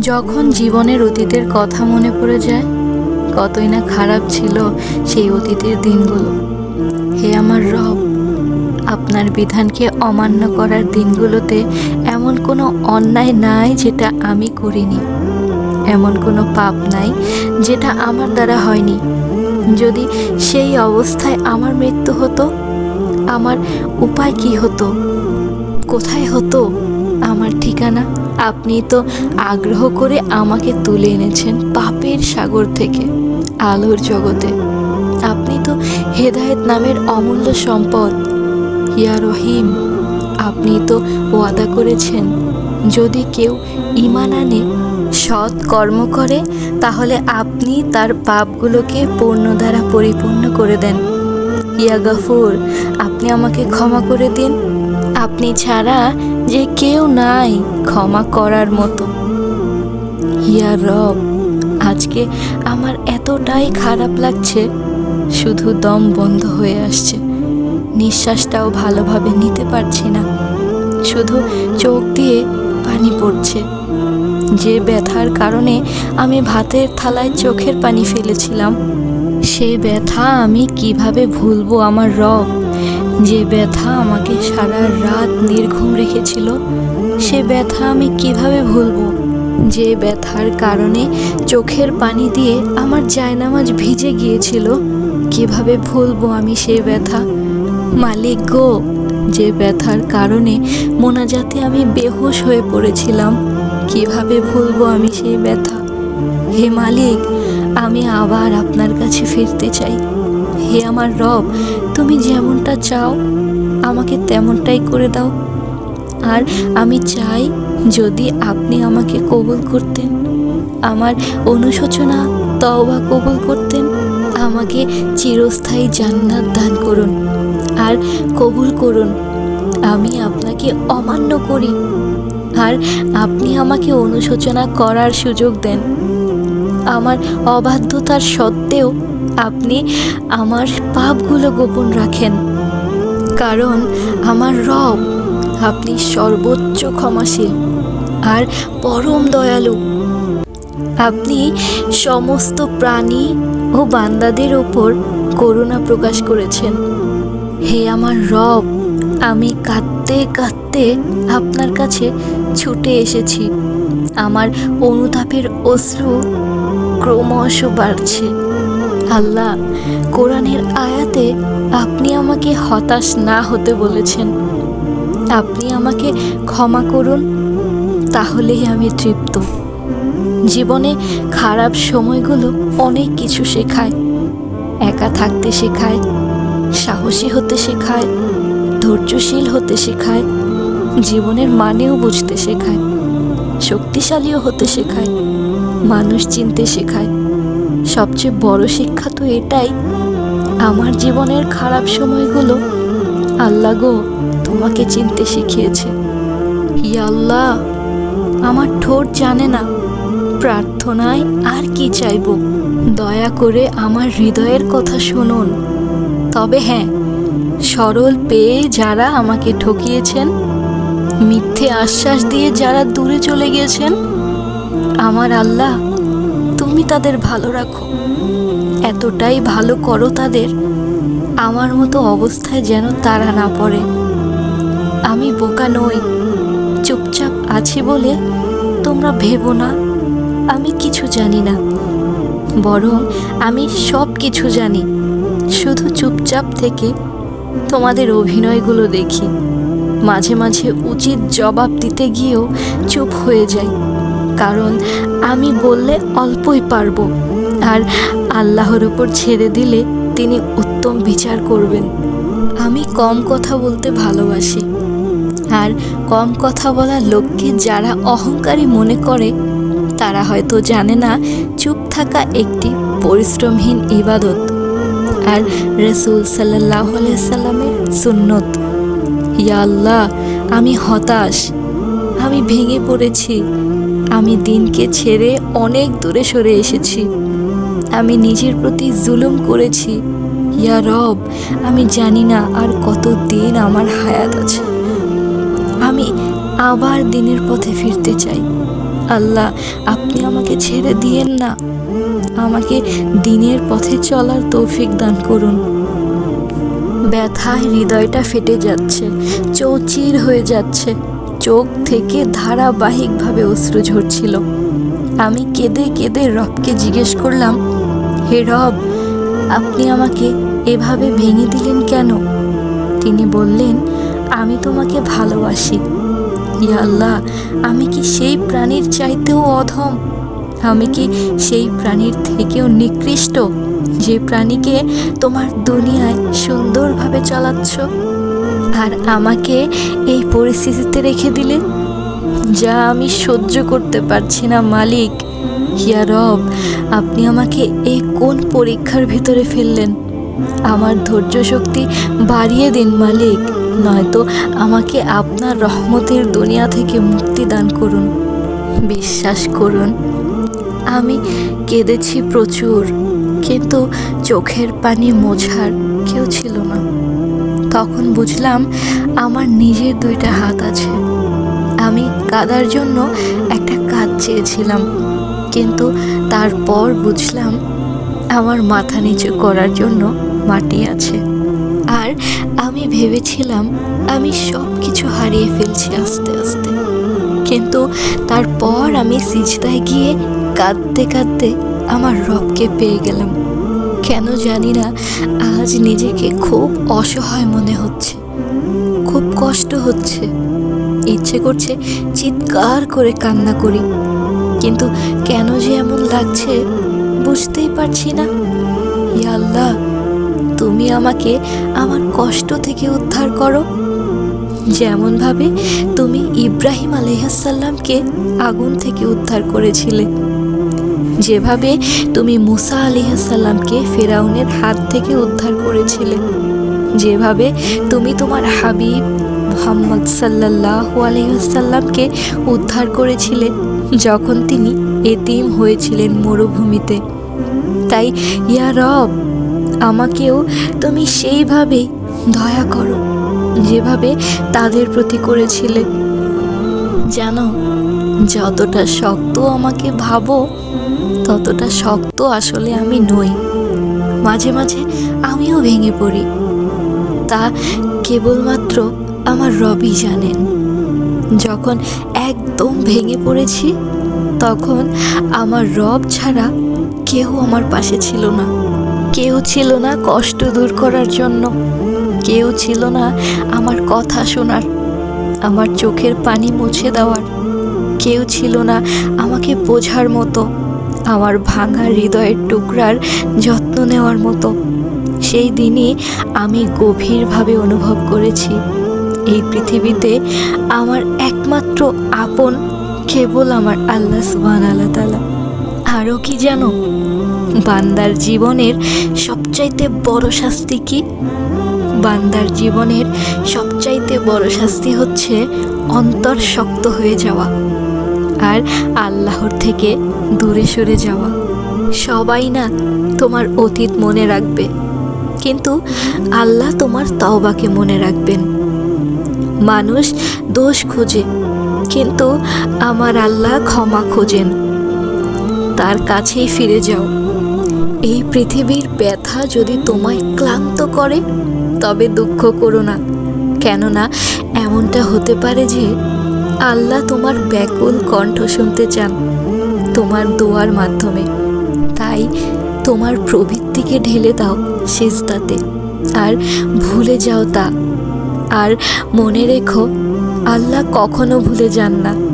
যখন জীবনের অতীতের কথা মনে পড়ে যায়, কতই না খারাপ ছিল সেই অতীতের দিনগুলো। হে আমার রব, আপনার বিধানকে অমান্য করার দিনগুলোতে এমন কোনো অন্যায় নাই যেটা আমি করিনি। এমন কোনো পাপ নাই যেটা আমার দ্বারা হয়নি। যদি সেই অবস্থায় আমার মৃত্যু হতো, আমার উপায় কি হতো? কোথায় হতো আমার ঠিকানা? আপনি তো আগ্রহ করে আমাকে তুলে এনেছেন পাপের সাগর থেকে, আলোর জগতে। আপনি তো হেদায়েত নামের অমূল্য সম্পদ। ইয়া রহিম, আপনি তো ওয়াদা করেছেন, যদি কেউ ইমান আনে, সৎ কর্ম করে, তাহলে আপনি তার পাপগুলোকে পূর্ণ দ্বারা পরিপূর্ণ করে দেন। ইয়া গাফুর, আপনি আমাকে ক্ষমা করে দিন। আপনি ছাড়া যে কেউ নাই ক্ষমা করার মতো। হিয়া রব, আজকে আমার এতটাই খারাপ লাগছে, শুধু দম বন্ধ হয়ে আসছে। নিঃশ্বাসটাও ভালোভাবে নিতে পারছি না। শুধু চোখ দিয়ে পানি পড়ছে। যে ব্যথার কারণে আমি ভাতের থালায় চোখের পানি ফেলেছিলাম, সে ব্যথা আমি কীভাবে ভুলবো আমার রব? যে ব্যথা আমাকে সারা রাত নির্ঘুম রেখেছিল, সে ব্যথা আমি কীভাবে ভুলবো? যে ব্যথার কারণে চোখের পানি দিয়ে আমার জায়নামাজ ভিজে গিয়েছিল, কীভাবে ভুলবো আমি সে ব্যথা? মালিক গো, যে ব্যথার কারণে মোনাজাতে আমি বেহুশ হয়ে পড়েছিলাম, কীভাবে ভুলবো আমি সেই ব্যথা? হে মালিক, আমি আবার আপনার কাছে ফিরতে চাই। হে আমার রব, তুমি যেমনটা চাও, আমাকে তেমনটাই করে দাও। আর আমি চাই যদি আপনি আমাকে কবুল করতেন, আমার অনুশোচনা, তওবা কবুল করতেন, আমাকে চিরস্থায়ী জান্নাত দান করুন। আর কবুল করুন, আমি আপনাকে অমান্য করি। আর আপনি আমাকে অনুশোচনা করার সুযোগ দেন। আমার অবাধ্যতার সত্ত্বেও আপনি আমার পাপগুলো গোপন রাখেন। কারণ আমার রব আপনি সর্বোচ্চ ক্ষমাশীল আর পরম দয়ালু। আপনি সমস্ত প্রাণী ও বান্দাদের ওপর করুণা প্রকাশ করেছেন। হে আমার রব, আমি কাঁদতে কাঁদতে আপনার কাছে ছুটে এসেছি। আমার অনুতাপের অশ্রু ক্রমশ বাড়ছে। আল্লাহ, কোরআনের আয়াতে আপনি আমাকে হতাশ না হতে বলেছেন। আপনি আমাকে ক্ষমা করুন, তাহলেই আমি তৃপ্ত। জীবনে খারাপ সময়গুলো অনেক কিছু শেখায়। একা থাকতে শেখায়, সাহসী হতে শেখায়, ধৈর্যশীল হতে শেখায়, জীবনের মানেও বুঝতে শেখায়, শক্তিশালীও হতে শেখায়, মানুষ চিনতে শেখায়। সবচেয়ে বড় শিক্ষা তো এটাই। আমার জীবনের খারাপ সময়গুলো আল্লাহ গো তোমাকে চিনতে শিখিয়েছে। ইয়া আল্লাহ, আমার ঠোঁট জানে না। প্রার্থনায় আর কি চাইব? দয়া করে আমার হৃদয়ের কথা শুনুন। তবে হ্যাঁ সরল পেয়ে যারা আমাকে ঠকিয়েছেন, মিথ্যে আশ্বাস দিয়ে যারা দূরে চলে গেছেন, আমার আল্লাহ তুমি তাদের ভালো রাখো। এতটাই ভালো করো তাদের, আমার মতো অবস্থায় যেন তারা না পড়ে। আমি বোকা নই, চুপচাপ আছি বলে তোমরা ভেবো না, আমি কিছু জানি না। বরং আমি সব কিছু জানি, শুধু চুপচাপ থেকে তোমাদের অভিনয়গুলো দেখি। মাঝে মাঝে উচিত জবাব দিতে গিয়েও চুপ হয়ে যাই। কারণ আমি বললে অল্পই পারব। আর আল্লাহর উপর ছেড়ে দিলে তিনি উত্তম বিচার করবেন। আমি কম কথা বলতে ভালোবাসি। আর কম কথা বলা লোককে যারা অহংকারী মনে করে, তারা হয়তো জানে না চুপ থাকা একটি পরিশ্রমহীন ইবাদত। আর রসুল সাল্লাহ সাল্লামের সুন্নত, ইয়া আল্লাহ, আমি হতাশ, আমি ভেঙে পড়েছি আমি দিনকে ছেড়ে অনেক দূরে সরে এসেছি। আমি নিজের প্রতি জুলুম করেছি। ইয়া রব, আমি জানি না আর কত দিন আমার হায়াত আছে। আমি আবার দিনের পথে ফিরতে চাই। আল্লাহ, আপনি আমাকে ছেড়ে দিয়েন না। আমাকে দিনের পথে চলার তৌফিক দান করুন। ব্যথায় হৃদয়টা ফেটে যাচ্ছে, চৌচির হয়ে যাচ্ছে। চোখ থেকে ধারাবাহিকভাবে অশ্রু ঝরছিল। আমি কেঁদে কেঁদে রবকে জিজ্ঞেস করলাম, হে রব, আপনি আমাকে এভাবে ভেঙে দিলেন কেন? তিনি বললেন, আমি তোমাকে ভালোবাসি। আল্লাহ, আমি কি সেই প্রাণীর চাইতেও অধম? আমি কি সেই প্রাণীর থেকেও নিকৃষ্ট, যে প্রাণীকে তোমার দুনিয়ায় সুন্দরভাবে চালাচ্ছ? আর আমাকে এই পরিস্থিতিতে রেখে দিলে যা আমি সহ্য করতে পারছি না, মালিক। হিয়া রব, আপনি আমাকে এই কোন পরীক্ষার ভিতরে ফেললেন? আমার ধৈর্য শক্তি বাড়িয়ে দিন, মালিক। নয়তো আমাকে আপনার রহমতের দুনিয়া থেকে মুক্তি দান করুন। বিশ্বাস করুন, আমি কেঁদেছি প্রচুর, কিন্তু চোখের পানি মোছার কেউ ছিল না। তখন বুঝলাম আমার নিজের দুইটা হাত আছে। আমি কাদার জন্য একটা কাজ চেয়েছিলাম, কিন্তু তারপর বুঝলাম আমার মাথা নিচু করার জন্য মাটি আছে। আর আমি ভেবেছিলাম আমি সব কিছু হারিয়ে ফেলছি আস্তে আস্তে। কিন্তু তারপর আমি সিজদায় গিয়ে কাঁদতে কাঁদতে আমার রবকে পেয়ে গেলাম। কেন জানি না, আজ নিজেকে খুব অসহায় মনে হচ্ছে। খুব কষ্ট হচ্ছে। ইচ্ছে করছে চিৎকার করে কান্না করি। কিন্তু কেন যে এমন লাগছে, বুঝতেই পারছি না। আল্লাহ, তুমি আমাকে আমার কষ্ট থেকে উদ্ধার করো। যেমনভাবে তুমি ইব্রাহিম আলহাসাল্লামকে আগুন থেকে উদ্ধার করেছিলে। যেভাবে তুমি মুসা আলিহাসাল্লামকে ফেরাউনের হাত থেকে উদ্ধার করেছিলে, যেভাবে তুমি তোমার হাবিব মোহাম্মদ সাল্লাহ আলহাসাল্লামকে উদ্ধার করেছিলে যখন তিনি এতিম হয়েছিলেন মরুভূমিতে। তাই, ইয়া রব, আমাকেও তুমি সেইভাবেই দয়া করো, যেভাবে তাদের প্রতি করেছিলে। জানো, যতটা শক্ত আমাকে ভাবো ততটা শক্ত আসলে আমি নই। মাঝে মাঝে আমিও ভেঙে পড়ি। তা কেবলমাত্র আমার রবি জানেন। যখন একদম ভেঙে পড়েছি, তখন আমার রব ছাড়া কেউ আমার পাশে ছিল না। কেউ ছিল না কষ্ট দূর করার জন্য। কেউ ছিল না আমার কথা শোনার, আমার চোখের পানি মুছে দেওয়ার। কেউ ছিল না আমাকে বোঝার মতো। আমার ভাঙা হৃদয়ের টুকরার যত্ন নেওয়ার মতো। সেই দিনই আমি গভীরভাবে অনুভব করেছি। এই পৃথিবীতে আমার একমাত্র আপন কেবল আমার আল্লাহ সুবান আল্লাহ তালা আরও কি জানো? বান্দার জীবনের সবচাইতে বড় শাস্তি কি? বান্দার জীবনের সবচাইতে বড় শাস্তি হচ্ছে অন্তর শক্ত হয়ে যাওয়া। আর আল্লাহর থেকে দূরে সরে যাওয়া। সবাই না তোমার অতীত মনে রাখবে, কিন্তু আল্লাহ তোমার তওবাকে মনে রাখবেন। মানুষ দোষ খোঁজে, কিন্তু আমার আল্লাহ ক্ষমা খোঁজেন। তার কাছেই ফিরে যাও। এই পৃথিবীর ব্যথা যদি তোমায় ক্লান্ত করে, তবে দুঃখ করো না। কেননা এমনটা হতে পারে যে আল্লাহ তোমার ব্যাকুল কণ্ঠ শুনতে চান তোমার দোয়ার মাধ্যমে। তাই তোমার প্রবৃত্তিকে ঢেলে দাও সেজদাতে, আর ভুলে যাও তা। আর মনে রেখো, আল্লাহ কখনো ভুলে যান না।